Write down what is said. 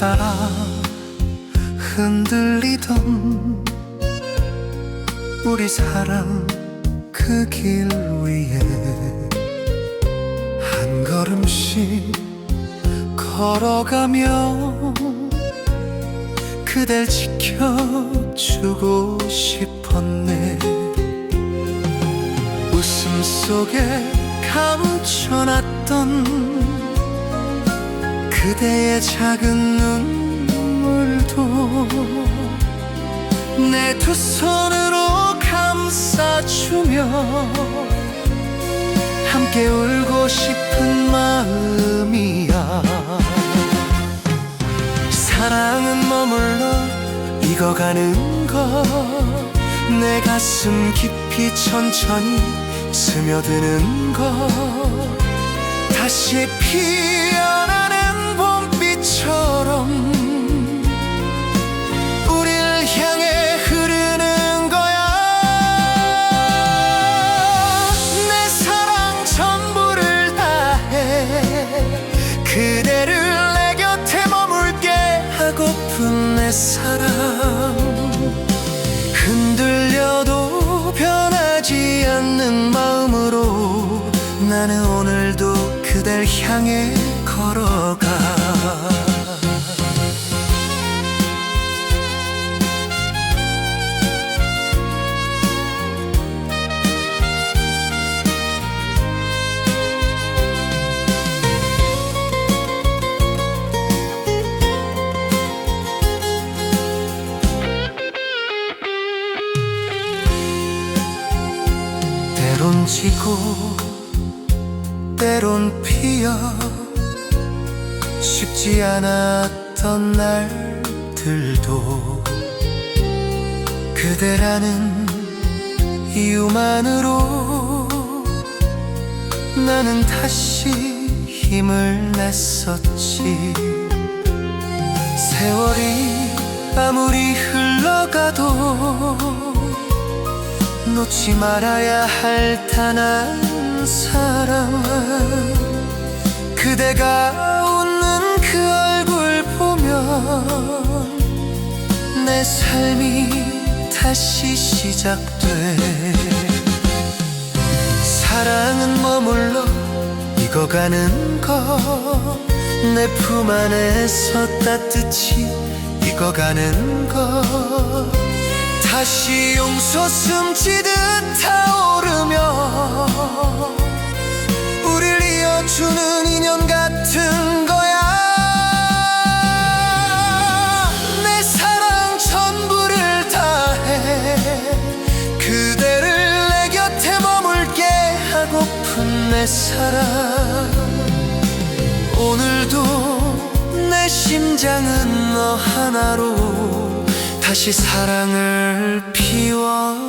따라 흔들리던 우리 사랑 그 길 위에 한 걸음씩 걸어가며 그댈 지켜주고 싶었네. 웃음 속에 감춰놨던 그대의 작은 눈물도 내 두 손으로 감싸주며 함께 울고 싶은 마음이야. 사랑은 머물러 익어가는 것 내 가슴 깊이 천천히 스며드는 것 다시 피어나 내 사랑 흔들려도 변하지 않는 마음으로 나는 오늘도 그댈 향해 때론 지고 때론 피어. 쉽지 않았던 날들도 그대라는 이유만으로 나는 다시 힘을 냈었지. 세월이 아무리 흘러가도 놓지 말아야 할 단 한 사람은 그대가 웃는 그 얼굴 보면 내 삶이 다시 시작돼. 사랑은 머물러 익어가는 것 내 품 안에서 따뜻히 익어가는 것 다시 용서 숨지듯 타오르며 우릴 이어주는 인연 같은 거야. 내 사랑 전부를 다해 그대를 내 곁에 머물게 하고픈 내 사랑. 오늘도 내 심장은 너 하나로 다시 사랑을 피워낸다.